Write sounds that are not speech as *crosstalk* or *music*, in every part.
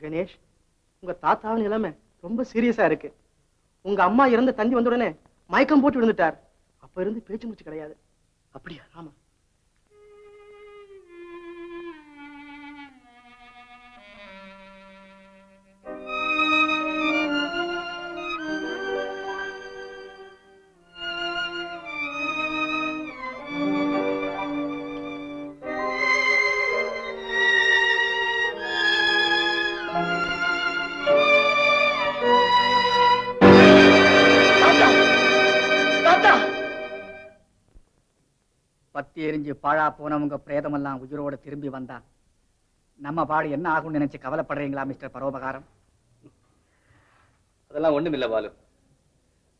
கணேஷ் உங்க தாத்தாவின் நிலைமை ரொம்ப சீரியஸா இருக்கு. உங்க அம்மா இறந்து தந்தி வந்த உடனே மயக்கம் போட்டு விழுந்துட்டார். அப்ப இருந்து பேச்சு மூச்சு கிடையாது. அப்படியா ஆமா பத்தி எரிஞ்சு பாழா போனவங்க பிரேதமெல்லாம் உயிரோட திரும்பி வந்தா நம்ம பாடு என்ன ஆகும்னு நினைச்சு கவலைப்படுறீங்களா மிஸ்டர் பரோபகாரம்? அதெல்லாம் ஒண்ணுமில்ல பாலு.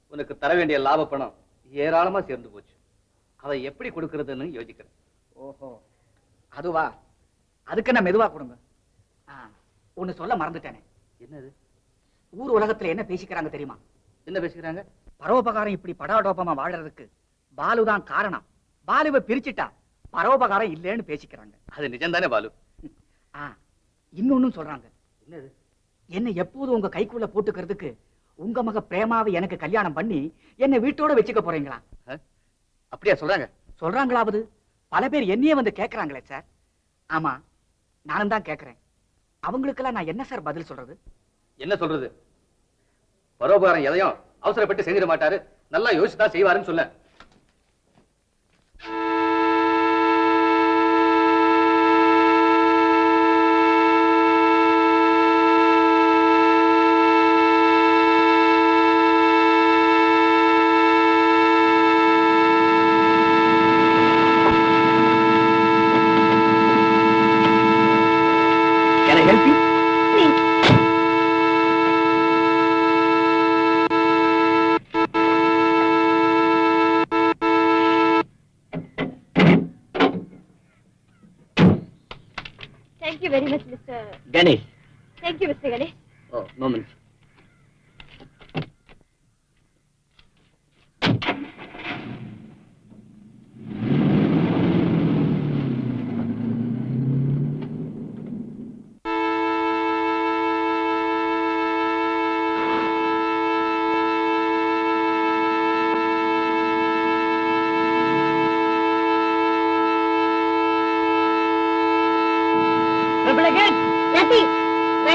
உனக்கு தர வேண்டிய லாப பணம் ஏராளமா சேர்ந்து போச்சு. அதை எப்படி கொடுக்கறதுன்னு யோசிக்கிறேன். ஓஹோ. அதுவா? அதுக்கு என்ன மெதுவா கொடுங்க. ஆ, ஒண்ணு சொல்ல மறந்துட்டேனே. என்னது? ஊர் உலகத்துல என்ன பேசிக்கிறாங்க தெரியுமா? என்ன பேசிக்கிறாங்க? பரோபகாரம் இப்படி படாடோபமா வாழறதுக்கு பாலுதான் காரணம். பாலுவை பிரிச்சுட்டா பரோபகாரம் இல்லைன்னு பேசிக்கிறாங்க. அது நிஜம்தானே பாலு? ஆ இன்னொன்னும் சொல்றாங்க. என்னது? என்னை எப்போதும் உங்க கைக்குள்ள போட்டுக்கிறதுக்கு உங்க மக பிரேமாவை எனக்கு கல்யாணம் பண்ணி என்னை வீட்டோட வச்சுக்க போறீங்களா? அப்படியா சொல்றாங்க? சொல்றாங்களாவது? பல பேர் என்னையே வந்து கேக்குறாங்களே சார். ஆமா நானும் தான் கேக்குறேன். அவங்களுக்கெல்லாம் நான் என்ன சார் பதில் சொல்றது? என்ன சொல்றது? பரோபகாரம் எதையும் அவசரப்பட்டு செஞ்சிட மாட்டாரு. நல்லா யோசிச்சுதான் செய்வாருன்னு சொல்ல Thank you very much, Mr. Ganesh Thank you, Mr. Ganesh. Oh moment Nothing.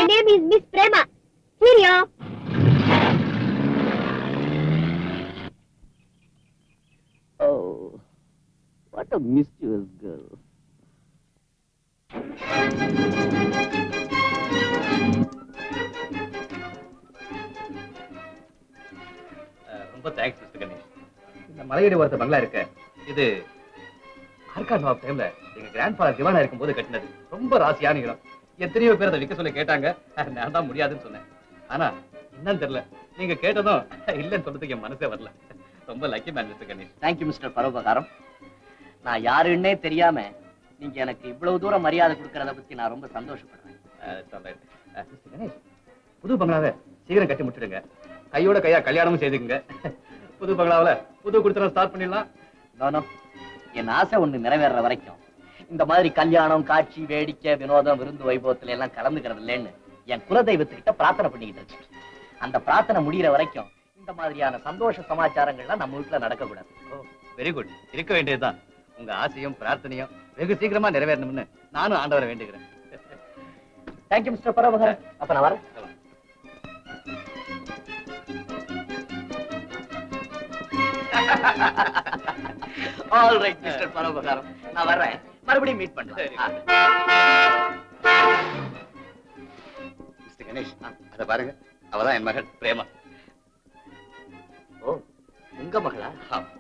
Name is Miss Prema. Cheerio. Oh, what a mischievous girl. ரொம்ப தேங்க்ஸ் மிஸ்டர் கணேஷ் இந்த மலையடி ஒருத்த பங்களா இருக்க இது ஆர்காட் நவாப் டைம்ல எங்க கிராண்ட் ஃபாதர் திவானா இருக்கும்போது கட்டினது ரொம்ப ராசியான இடம் எத்தனையோ பேர் அதை விற்க சொல்லி கேட்டாங்க. நான் தான் முடியாதுன்னு சொன்னேன். ஆனா என்னன்னு தெரியல. நீங்க கேட்டதும் இல்லைன்னு சொல்றதுக்கு என் மனசே வரல. ரொம்ப lucky man mister Ganesh. Thank you mister பரோபகாரம். நான் யாருன்னே தெரியாம நீங்க எனக்கு இவ்வளவு தூரம் மரியாதை கொடுக்கறத பத்தி நான் ரொம்ப சந்தோஷப்படுறேன். புது பங்களாவை சீக்கிரம் கட்டி முடிச்சிடுங்க. கையோட கையா கல்யாணமும் செய்துக்குங்க. புது பங்களாவுல புது குடுத்தனம் ஸ்டார்ட் பண்ணிடலாம். என் ஆசை ஒண்ணு நிறைவேற வரைக்கும் இந்த மாதிரி கல்யாணம் காட்சி வேடிக்கை வினோதம் விருந்து வைபவத்துல எல்லாம் கலந்துக்கிறது இல்லைன்னு என் குலதெய்வத்துக்கிட்ட பிரார்த்தனை பண்ணிக்கிட்டு இருக்கேன். அந்த பிரார்த்தனை முடியிற வரைக்கும் இந்த மாதிரியான சந்தோஷ சமாச்சாரங்கள்லாம் நம்ம வீட்டுல நடக்கக்கூடாது. வெரி குட் இருக்க வேண்டியதுதான். உங்க ஆசையும் பிரார்த்தனையும் வெகு சீக்கிரமா நிறைவேறணும்னு நானும் ஆண்டவரை வேண்டுகிறேன். தேங்க்யூ மிஸ்டர் பரோபகாரம் அப்ப நான் வரேன். ஆல் ரைட் மிஸ்டர் பரோபகாரம் நான் வர்றேன். மறுபடியும் மீட். பண்ணலாம் மிஸ்டர் கணேஷ் அத பாருங்க. அவதான் என் மகள் பிரேமா. ஓ உங்க மகளா?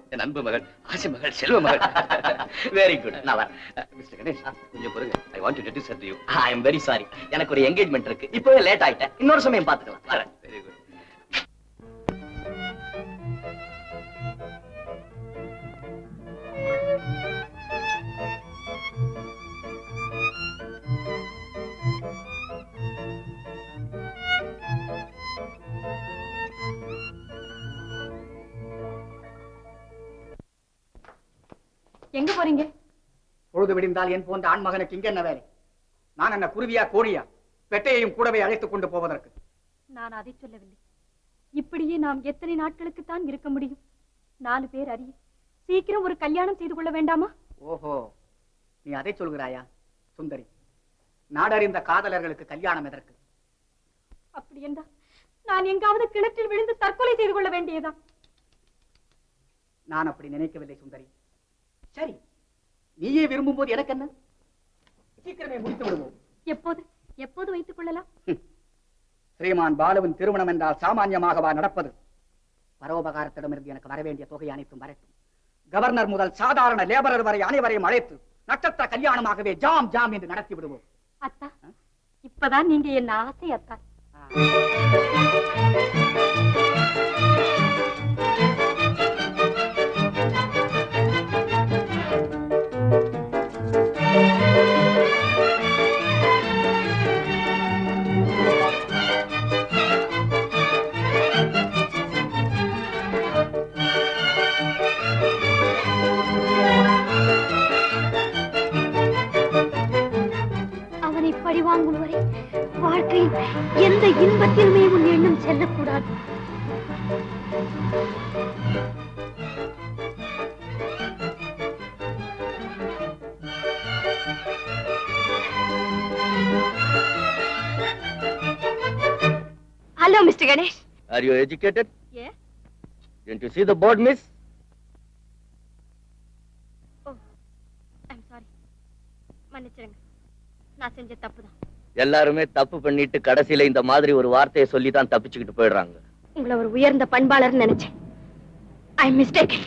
என் அன்பு மகள் ஆசி மகள் செல்வ மகள். *laughs* வெரி குட் நான் வரேன். மிஸ்டர் கணேஷ் கொஞ்சம் பொறுங்க. I want to introduce her to you. I am very sorry எனக்கு ஒரு என்கேஜ்மெண்ட் இருக்கு. இப்பவே லேட் ஆயிட்டேன். இன்னொரு சமயம் பாத்துக்கலாம் வரேன். எங்க போறீங்க? பொழுது விடிந்தால் என் போன்ற ஆண்மகனுக்கு இங்க என்ன வேலை? நான் என்ன குருவியா கோழியா பெட்டையையும் கூடவே அழைத்துக் கொண்டு போவதற்கு. நான் அதை சொல்லவில்லை. இப்படியே நாம் எத்தனை நாட்களுக்குத்தான் இருக்க முடியும்? நாலு பேர் அறிய. சீக்கிரம் ஒரு கல்யாணம் செய்து கொள்ள வேண்டாமா? ஓஹோ நீ அதை சொல்கிறாயா? சுந்தரி நாடறிந்த காதலர்களுக்கு கல்யாணம் எதற்கு? அப்படி என்றால் நான் எங்காவது கிணற்றில் விழுந்து தற்கொலை செய்து கொள்ள வேண்டியதா நான் அப்படி நினைக்கவில்லை சுந்தரி. சரி. நீயே விரும்பும் போது எனக்கு என்ன சீக்கிரமே முடித்து விடுவோம். எப்போது? எப்போது வைத்துக் கொள்ளலாம்? ஸ்ரீமான் பாலுவின் திருமணம் என்றால் சாமான்யமாகவா நடப்பது? பரோபகாரத்திடமிருந்து எனக்கு வரவேண்டிய தொகை அனைத்தும் வரட்டும். கவர்னர் முதல் சாதாரண லேபரர் வரை அனைவரையும் அழைத்து நட்சத்திர கல்யாணமாகவே ஜாம் ஜாம் என்று நடத்தி விடுவோம். அத்தா இப்பதான் நீங்க என்ன ஆசை அத்தா. Hello mister Ganesh Are you educated? Yes. Didn't you see the board, miss? I'm sorry மன்னிச்சிருங்க. நான் செஞ்ச தப்புதான். எல்லாருமே தப்பு பண்ணிட்டு கடைசியில இந்த மாதிரி ஒரு வார்த்தையை சொல்லி தான் தப்பிச்சுக்கிட்டு போயிடுறாங்க. உங்களை ஒரு உயர்ந்த பண்பாளர்னு நினைச்சேன். I mistake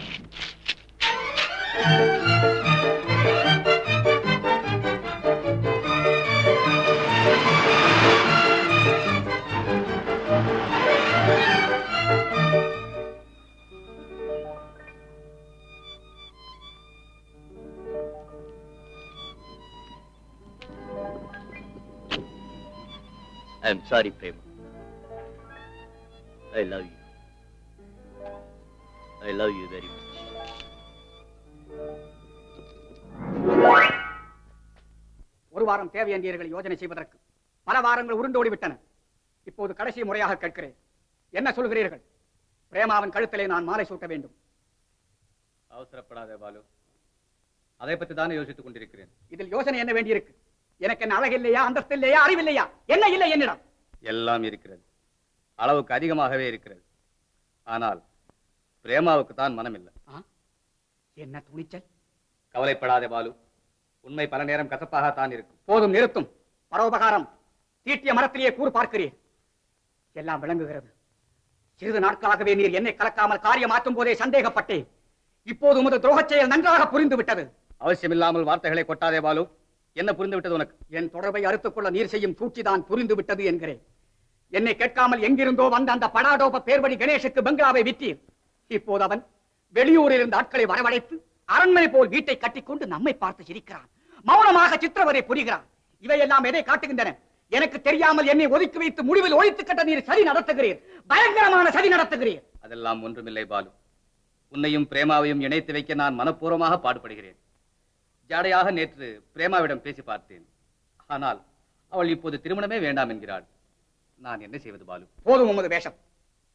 I'm sorry, Prema. I love you. I love you very much. ஒரு வாரம் தேவை என்றீர்கள் யோஜனை செய்வதற்கு. பல வாரங்கள் உருண்டோடி விட்டன. இப்போது கடைசி முறையாக கேட்கிறேன். என்ன சொல்கிறீர்கள்? பிரேமாவின் கழுத்திலே நான் மாலை சூட்ட வேண்டும். அவசரப்படாதே பாலு. அதை பத்தி தானே யோசித்துக் கொண்டிருக்கிறேன். இதில் யோசனை என்ன வேண்டியிருக்கு? எனக்கு என்ன அழகு இல்லையா அந்தஸ்து இல்லையா அறிவில்லையா என்ன இல்லை என்னிடம்? எல்லாம் இருக்கிறது. அளவுக்கு அதிகமாகவே இருக்கிறது. ஆனால் பிரேமாவுக்கு தான் மனம் இல்லை என்ன துணிச்சல்? கவலைப்படாதே பாலு. உண்மை பல நேரம் கசப்பாகத்தான் இருக்கும். போதும் நிறுத்தும். பரோபகாரம். தீட்டிய மரத்திலேயே கூறு பார்க்கிறீர். எல்லாம் விளங்குகிறது. சிறிது நாட்களாகவே நீர் என்னை கலக்காமல் காரியமாற்றும் போதே சந்தேகப்பட்டேன். இப்போது உமது துரோகச் செயல் நன்றாக புரிந்து விட்டது அவசியமில்லாமல் வார்த்தைகளை கொட்டாதே பாலு. என்ன புரிந்து விட்டது உனக்கு? என் தொடர்பை அறுத்துக் கொள்ள நீர் செய்யும் சூழ்ச்சிதான் புரிந்து விட்டது என்கிறேன். என்னை கேட்காமல் எங்கிருந்தோ வந்த அந்த படாடோப பேர்படி கணேஷுக்கு பங்களாவை விற்றீர் இப்போது அவன் வெளியூரில் இருந்த ஆட்களை வரவழைத்து அரண்மனை போல் வீட்டை கட்டிக்கொண்டு நம்மை பார்த்து சிரிக்கிறான். மௌனமாக சித்திரவதை புரிகிறான். இவையெல்லாம் எதை காட்டுகின்றன? எனக்கு தெரியாமல் என்னை ஒதுக்கி வைத்து முடிவில் ஒழித்து கட்ட நீர் சரி நடத்துகிறீர். பயங்கரமான சரி நடத்துகிறீர். அதெல்லாம் ஒன்றுமில்லை பாலு. உன்னையும் பிரேமாவையும் இணைத்து வைக்க நான் மனப்பூர்வமாக பாடுபடுகிறேன். ஜாடையாக நேற்று பிரேமாவிடம் பேசி பார்த்தேன். ஆனால் அவள் இப்போது திருமணமே வேண்டாம் என்கிறாள். நான் என்ன செய்வது பாலு? போதும் உமது வேஷம்.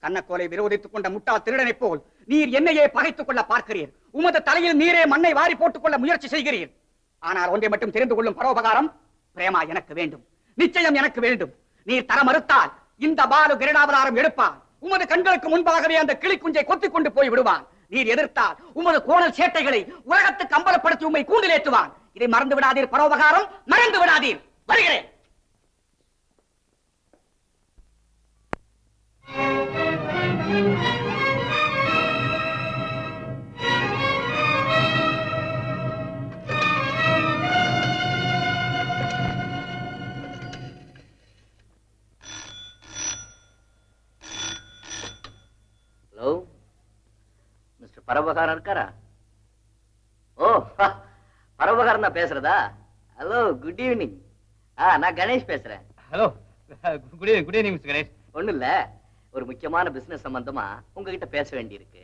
கண்ணக்கோலை விரோதித்துக் கொண்ட முட்டாள் திருடனைப் போல் நீர் என்னையே பகைத்துக் கொள்ள பார்க்கிறீர். உமது தலையில் நீரே மண்ணை வாரி போட்டுக் கொள்ள முயற்சி செய்கிறீர். ஆனால் ஒன்றை மட்டும் தெரிந்து கொள்ளும் பரோபகாரம் பிரேமா எனக்கு வேண்டும். நிச்சயம் எனக்கு வேண்டும். நீர் தர மறுத்தால் இந்த பாலு கிரீடாவதாரம் எடுப்பான் உமது கண்களுக்கு முன்பாகவே அந்த கிளிக்குஞ்சை கொத்திக் கொண்டு போய் விடுவான். நீர் எதிர்த்தால் உமது கோணல் சேட்டைகளை உலகத்துக்கு அம்பலப்படுத்தி உண்மை கூண்டிலேற்றுவான் இதை மறந்து விடாதீர் பரோபகாரம் மறந்து விடாதீர். வருகிறேன். ஹலோ மிஸ்டர் பரபகாரன் இருக்காரா? ஓ பரபகாரன் தான் பேசுறதா? ஹலோ குட் ஈவினிங் ஆ நான் கணேஷ் பேசுறேன். Hello good evening good evening mister Ganesh. ஒண்ணும் இல்ல. ஒரு முக்கியமான பிசினஸ் சம்பந்தமா உங்ககிட்ட பேச வேண்டியிருக்கு.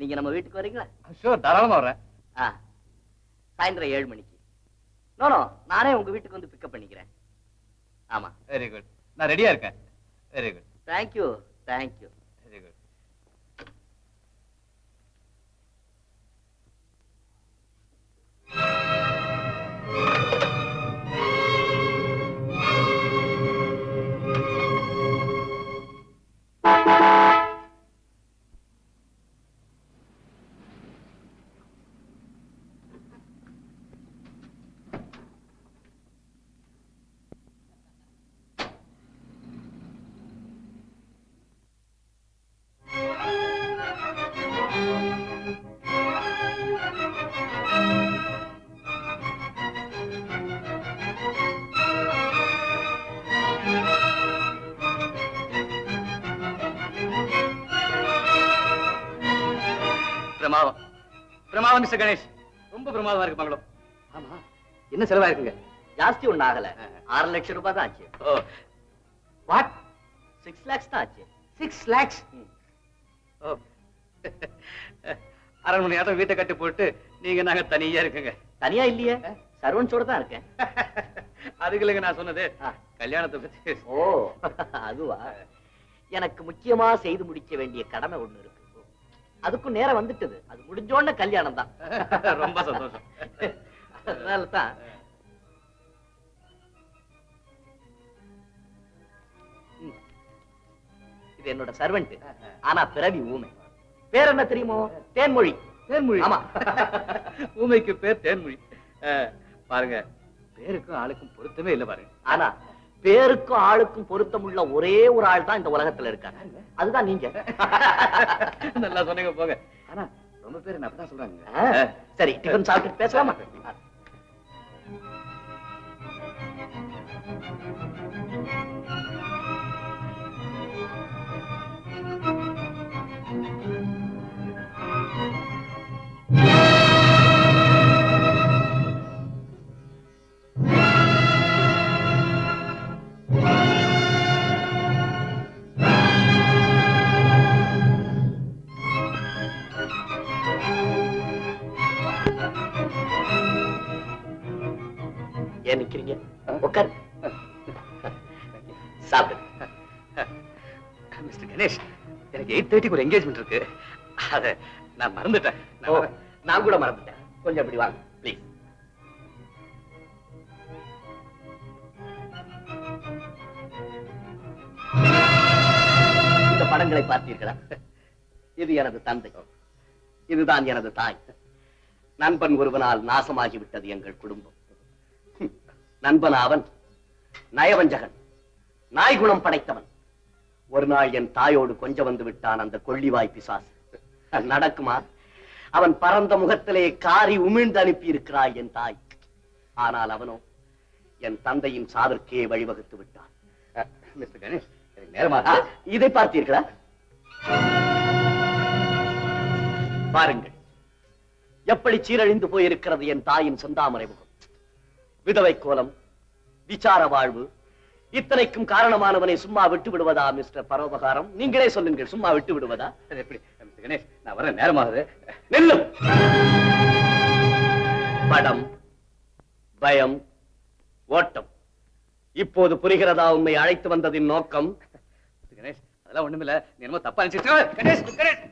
நீங்க நம்ம வீட்டுக்கு வரீங்களா? ஷூர் தாராளமா வரேன் ஆ சாயந்தரம் ஏழு மணிக்கு. நோ நானே உங்க வீட்டுக்கு வந்து பிக்கப் பண்ணிக்கிறேன். ஆமா. வெரி குட் நான் ரெடியா இருக்கேன். Very good thank you thank you Thank you. பிரமாதம். பிரமாதம் மிஸ்டர் கணேஷ். ரொம்ப பிரமாதமா இருக்கு பங்களோ ஆமா. என்ன செலவா இருக்குங்க? ஜாஸ்தி ஒண்ணு ஆகல. ஆறு லட்சம் ரூபாய் தான் ஆச்சு. வாட் சிக்ஸ் லேக்ஸ் தான் ஆச்சு. சிக்ஸ் லேக்ஸ் அரண்மனை ஆட்டம் வீட்டை கட்டி போட்டு நீங்க நாங்க தனியா இருக்குங்க. தனியா இல்லையே? சர்வன்ஸோட தான் இருக்கேன். அதுக்கு இல்லைங்க நான் சொன்னது. கல்யாணத்தை பத்தி. ஓ. அதுவா? எனக்கு முக்கியமா செய்து முடிக்க வேண்டிய கடமை ஒண்ணு இருக்கு. அதுக்கும் நேரம் வந்துட்டது. அது முடிஞ்சோடனே கல்யாணம் தான் *laughs* ரொம்ப சந்தோஷம். அதனால தான். இது என்னோட சர்வெண்ட் ஆனா பிறவி ஊமை. பேர் என்ன தெரியுமோ? தேன்மொழி. தேன்மொழி. ஆமா. *laughs* ஊமைக்கு பேர் தேன்மொழி. பாருங்க பேருக்கும் ஆளுக்கும் பொருத்தமே இல்ல பாருங்க. ஆனா பேருக்கும் ஆளுக்கும் பொருத்தமுள்ள ஒரே ஒரு ஆள் தான் இந்த உலகத்துல இருக்காங்க அதுதான் நீங்க. நல்லா சொன்னீங்க போங்க. ஆனா ரொம்ப பேர் என்ன அப்படிதான் சொல்றாங்க. சரி டிஃபன் சாப்பிட்டு பேசலாமா? எயிட் தேர்ட்டிக்கு ஒரு என்கேஜ்மெண்ட் இருக்கு. அத நான் மறந்துட்டேன். நான் கூட மறந்துட்டேன். கொஞ்சம் இப்படி வாங்க. ப்ளீஸ் இந்த படங்களை பார்த்தீர்களா? இது எனது தந்தை. இதுதான் எனது தாய். நண்பன் ஒருவனால் நாசமாகிவிட்டது எங்கள் குடும்பம். நண்பன் அவன். நயவஞ்சகன். நாய் குணம் படைத்தவன். ஒரு நாள் என் தாயோடு கொஞ்சம் வந்து விட்டான் அந்த கொள்ளிவாய் பிசாசு. நடக்குமா? அவன் பரந்த முகத்திலே காரி உமிழ்ந்து அனுப்பி இருக்கிறாய் என் தாய். ஆனால் அவனோ என் தந்தையின் சாவிற்கே வழிவகுத்து விட்டான். அஹ், மிஸ்டர் கணேஷ் எனக்கு நேரமா ஆ, இதை பார்த்தீர்களா பாருங்கள். எப்படி சீரழிந்து போயிருக்கிறது என் தாயின் சொந்தாமரை முகம். விதவை கோலம் விசார வாழ்வு இத்தனைக்கும் காரணமானவனை சும்மா விட்டு விடுவதா மிஸ்டர் பரோபகாரம்? நீங்களே சொல்லுங்கள் சும்மா விட்டு விடுவதா? எப்படி? கணேஷ் நான் வர நேரமாகுது. நில்லும்! படம் பயம் ஓட்டம். இப்போது புரிகிறதா உண்மை அழைத்து வந்ததின் நோக்கம்? கணேஷ் அதெல்லாம் ஒண்ணுமில்ல. நீ என்னமோ தப்பா நினைச்சிட்டு கணேஷ் கணேஷ்!